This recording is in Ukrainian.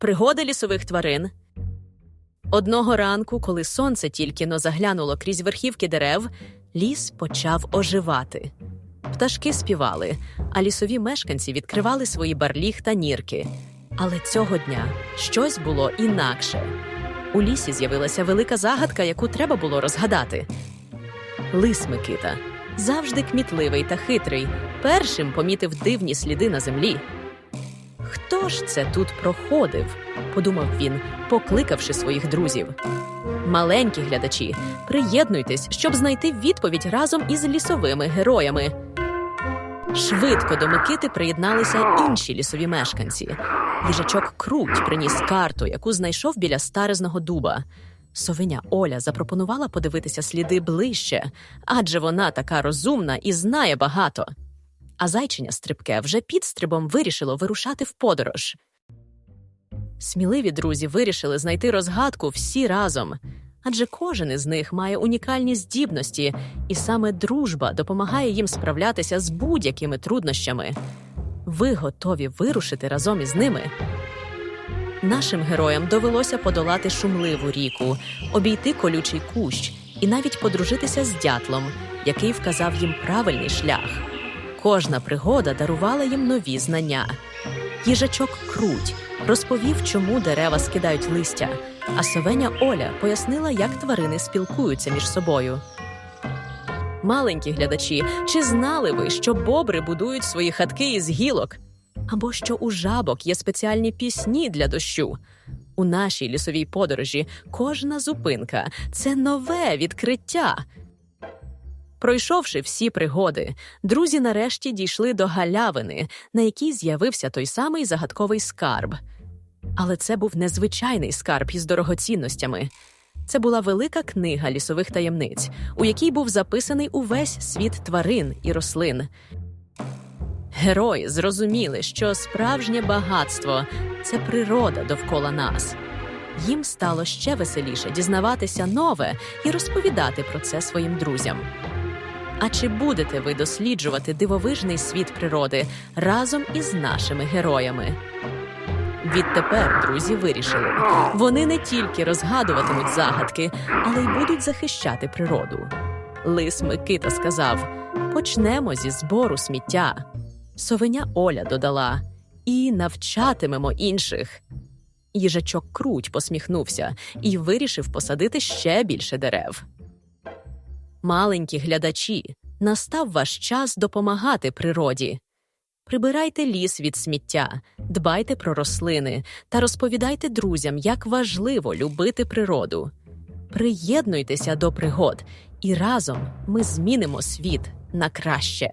Пригоди лісових тварин. Одного ранку, коли сонце тільки но заглянуло крізь верхівки дерев, ліс почав оживати. Пташки співали, а лісові мешканці відкривали свої барліг та нірки. Але цього дня щось було інакше. У лісі з'явилася велика загадка, яку треба було розгадати. Лис Микита, завжди кмітливий та хитрий, першим помітив дивні сліди на землі. Хто ж це тут проходив? подумав він, покликавши своїх друзів. Маленькі глядачі, приєднуйтесь, щоб знайти відповідь разом із лісовими героями. Швидко до Микити приєдналися інші лісові мешканці. Їжачок Круть приніс карту, яку знайшов біля старезного дуба. Совиня Оля запропонувала подивитися сліди ближче, адже вона така розумна і знає багато. А зайчиня стрибке вже підстрибом вирішило вирушати в подорож. Сміливі друзі вирішили знайти розгадку всі разом, адже кожен із них має унікальні здібності, і саме дружба допомагає їм справлятися з будь-якими труднощами. Ви готові вирушити разом із ними? Нашим героям довелося подолати шумливу ріку, обійти колючий кущ і навіть подружитися з дятлом, який вказав їм правильний шлях. Кожна пригода дарувала їм нові знання. Їжачок Круть розповів, чому дерева скидають листя, а совеня Оля пояснила, як тварини спілкуються між собою. Маленькі глядачі, чи знали ви, що бобри будують свої хатки із гілок? Або що у жабок є спеціальні пісні для дощу? У нашій лісовій подорожі кожна зупинка це нове відкриття. Пройшовши всі пригоди, друзі нарешті дійшли до галявини, на якій з'явився той самий загадковий скарб. Але це був незвичайний скарб із дорогоцінностями. Це була велика книга лісових таємниць, у якій був записаний увесь світ тварин і рослин. Герої зрозуміли, що справжнє багатство це природа довкола нас. Їм стало ще веселіше дізнаватися нове і розповідати про це своїм друзям. А чи будете ви досліджувати дивовижний світ природи разом із нашими героями? Відтепер друзі вирішили, вони не тільки розгадуватимуть загадки, але й будуть захищати природу. Лис Микита сказав: почнемо зі збору сміття. Совеня Оля додала і навчатимемо інших. Їжачок Круть посміхнувся і вирішив посадити ще більше дерев. Маленькі глядачі, настав ваш час допомагати природі. Прибирайте ліс від сміття, дбайте про рослини та розповідайте друзям, як важливо любити природу. Приєднуйтеся до пригод, і разом ми змінимо світ на краще.